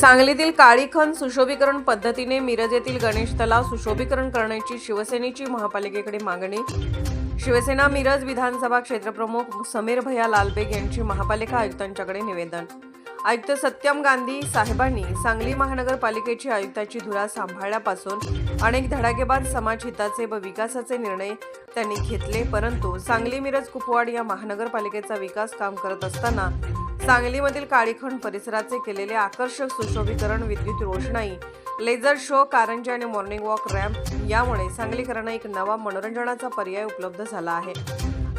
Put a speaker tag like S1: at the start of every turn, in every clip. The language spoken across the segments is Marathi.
S1: सांगलीतील काळीखन सुशोभीकरण पद्धतीने मिरज येथील गणेश तलाव सुशोभीकरण करण्याची शिवसेनेची महापालिकेकडे मागणी. शिवसेना मिरज विधानसभा क्षेत्रप्रमुख समीर भैया लालबेग यांची महापालिका आयुक्तांच्याकडे निवेदन. आयुक्त सत्यम गांधी साहेबांनी सांगली महानगरपालिकेची आयुक्ताची धुरा सांभाळल्यापासून अनेक धडाकेबाद समाज हिताचे व विकासाचे निर्णय त्यांनी घेतले परंतु सांगली मिरज कुपवाड या महानगरपालिकेचा विकास काम करत असताना सांगलीमधील काळीखंड परिसराचे केलेले आकर्षक सुशोभीकरण विद्युत रोषणाई लेझर शो कारंजी आणि मॉर्निंग वॉक रॅम्प यामुळे सांगलीकरांना एक नवा मनोरंजनाचा पर्याय उपलब्ध झाला आहे.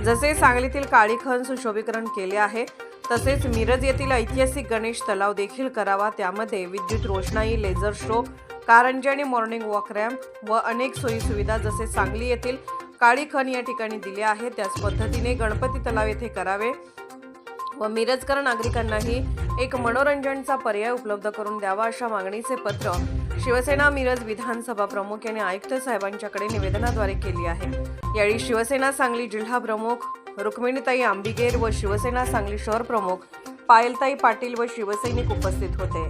S1: जसे सांगलीतील काळीखण सुशोभीकरण केले आहे तसेच मिरज येथील ऐतिहासिक गणेश तलाव देखील करावा त्यामध्ये विद्युत रोषणाई लेझर शो कारंजी आणि मॉर्निंग वॉक रॅम्प व अनेक सोयीसुविधा जसे सांगली येथील काळीखन या ठिकाणी दिले आहे त्याच पद्धतीने गणपती तलाव येथे करावे. व मिरजकर नागरिकांनाही एक मनोरंजनचा पर्याय उपलब्ध करून द्यावा अशा मागणीचे पत्र शिवसेना मिरज विधानसभा प्रमुख यांनी आयुक्त साहेबांच्याकडे निवेदनाद्वारे केली आहे. यावेळी शिवसेना सांगली जिल्हा प्रमुख रुक्मिणीताई आंबिगेर व शिवसेना सांगली शहर प्रमुख पायलताई पाटील व शिवसैनिक उपस्थित होते.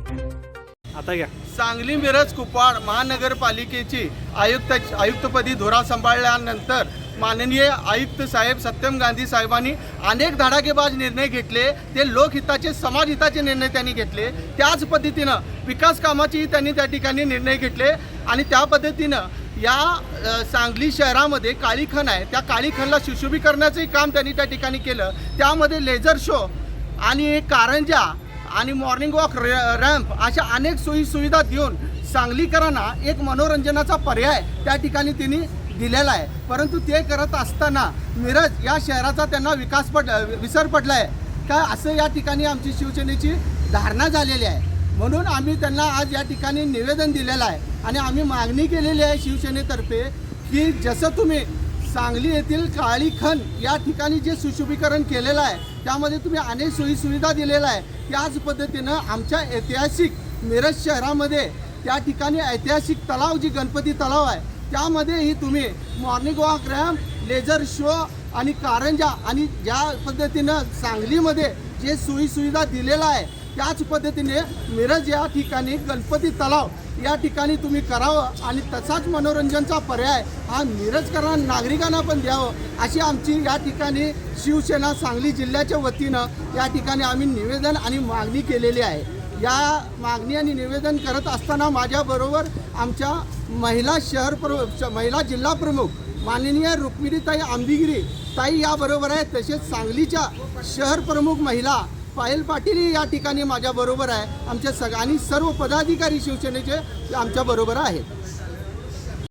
S2: आता घ्या
S3: सांगली मिरज कुपवाड महानगरपालिकेची आयुक्त आयुक्तपदी धुरा सांभाळल्यानंतर माननीय आयुक्त साहेब सत्यम गांधी साहेबांनी अनेक धडाकेबाज निर्णय घेतले. ते लोकहिताचे समाजहिताचे निर्णय त्यांनी घेतले. त्याच पद्धतीनं विकास कामाचेही त्यांनी त्या ठिकाणी निर्णय घेतले. आणि त्या पद्धतीनं या सांगली शहरामध्ये काळीखण आहे. त्या काळीखणला सुशोभीकरणाचंही काम त्यांनी त्या ठिकाणी केलं. त्यामध्ये लेझर शो आणि कारंजा आणि मॉर्निंग वॉक रॅम्प अशा अनेक सोयी सुविधा देऊन सांगलीकरांना एक मनोरंजनाचा पर्याय त्या ठिकाणी तिने दिलेला आहे. परंतु ते करत असताना मिरज या शहराचा त्यांना विकास पड विसर पडला आहे का असं या ठिकाणी आमची शिवसेनेची धारणा झालेली आहे. म्हणून आम्ही त्यांना आज या ठिकाणी निवेदन दिलेलं आहे. आणि आम्ही मागणी केलेली आहे शिवसेनेतर्फे की जसं तुम्ही सांगली येथील काळीखन या ठिकाणी जे सुशोभीकरण केलेलं आहे त्यामध्ये तुम्ही अनेक सोयीसुविधा दिलेल्या आहे त्याच पद्धतीनं आमच्या ऐतिहासिक मिरज शहरामध्ये त्या ठिकाणी ऐतिहासिक तलाव जी गणपती तलाव आहे त्यामध्येही तुम्ही morning walk ramp laser show आणि कारंजा आणि ज्या पद्धतीनं सांगलीमध्ये जे सोयीसुविधा दिलेला आहे त्याच पद्धतीने मिरज या ठिकाणी गणपती तलाव या ठिकाणी तुम्ही करावं आणि तसाच मनोरंजनचा पर्याय हा मिरजकरांना नागरिकांना पण द्यावं अशी आमची या ठिकाणी शिवसेना सांगली जिल्ह्याच्या वतीनं या ठिकाणी आम्ही निवेदन आणि मागणी केलेली आहे. या मागणी आणि निवेदन करत असताना माझ्याबरोबर आमच्या महिला शहर प्रमुख श- महिला जिल्हा प्रमुख माननीय रुक्मिणीताई आंबिगिरी ताई याबरोबर आहे तसेच सांगलीच्या शहर प्रमुख महिला पायल पाटील या ठिकाणी माझ्याबरोबर आहे. आमच्या सग आणि सर्व पदाधिकारी शिवसेनेचे आमच्याबरोबर आहेत.